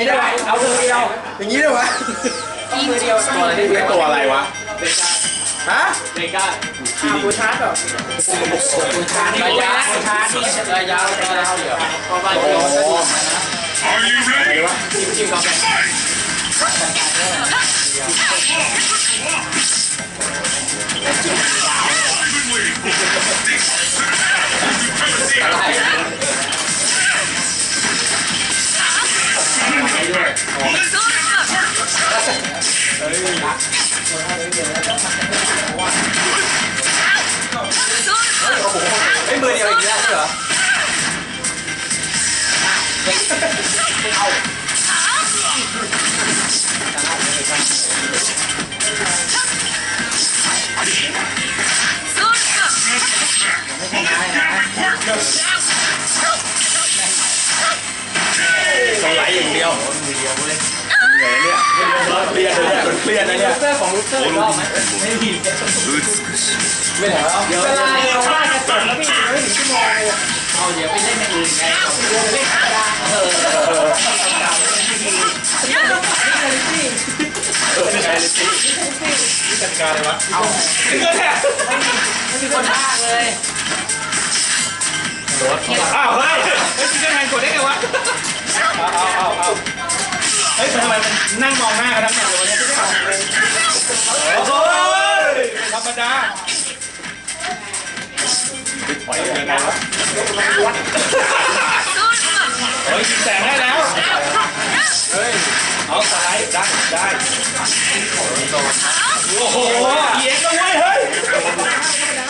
ไม่ได้ เอามือเดียว อย่างนี้เลยวะต้องมือเดียวตัวอะไรเป็นตัวอะไรวะฮะเบก้าอ่าบูชาร์ดแบบบูชาร์ดระยะบูชาร์ดนี่ระยะระยะเดียวเพราะว่าโยนก็ดีนะ Are you ready? จิ้มจิ้มกับแบ ไอ้มือเดียวอีกแล้วเหร เลยเนี่ยเครียดนะเนี่ยเสื้อของลูกเสื้อรอบไหมไม่มีไม่ไหนแล้วเดี๋ยวเวลาเราว่าจะจบแล้วพี่ไม่ถึงชั่วโมงเลยเอาเดี๋ยวไปเล่นอย่างอื่นไงเดี๋ยวไปเล่นธรรมดาเออจัดการเลยวะเอาถึงแล้วเนี่ยไม่มีคนพากเลยอ้าวเฮ้ยเฮ้ยจะแมนกดได้ไงวะเอาเอาเอาเอาเฮ้ยทำไมมันนั่งมองหน้ากันทั้งหมดเลย อยยังไงวะเฮ้ยยิงแสงได้แล้ว เฮ้ย เอาสไลด์ได้ได้โอ้โหเอ็กซ์เอาไว้เฮ้ย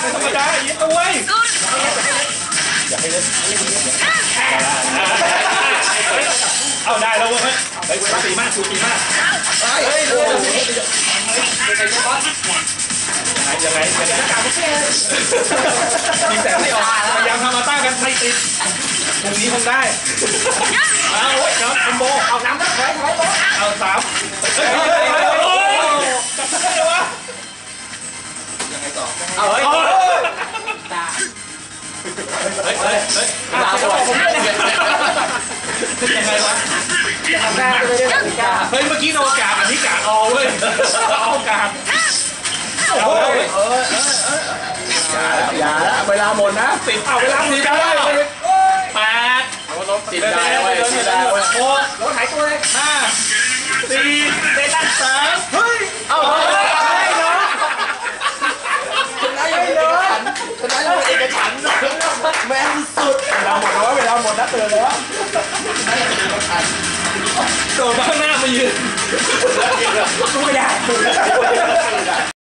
ไม่ธรรมดาเอ็กซ์เอาไว้ยอย่าให้เล่นเอาได้แล้วเว้ยเฮ้ยสูสีมากสูสีมากเฮ้ยเฮ้ ยังไงยังไงยังไงยิงแสงไม่ออกพยายามทำมาต้ากันไม่ติดตรงนี้คงได้เอาเว้ยครับคอมโบเอาน้ำนะถอยถอยเอาสามเฮ้ยเฮ้ยเฮ้ยโอ้ยจับได้เลยวะเอาเฮ้ยตาเฮ้ยเฮ้ยเฮ้ยตาผมผมเล่นยังไงวะเฮ้ยเมื่อกี้โนกาอันนี้กาดออเว้ยเอากา อย่าแล้วอย่าล้วเวลาหมดนะสิบเอาเวลาสิบได้แปดติดได้เว้ยติดได้เว้ยหกรถหายตัวเลยห้าสี่เจ็ดสามเฮ้ยเอาเฮ้เนาะชนะยังไม่เนาะชนะยังเอกฉันแม่นสุดเวลาหมดแล้วเวลาหมดนะเตือนแล้วโดดมาข้างหน้ามายืนสู้ไม่ได้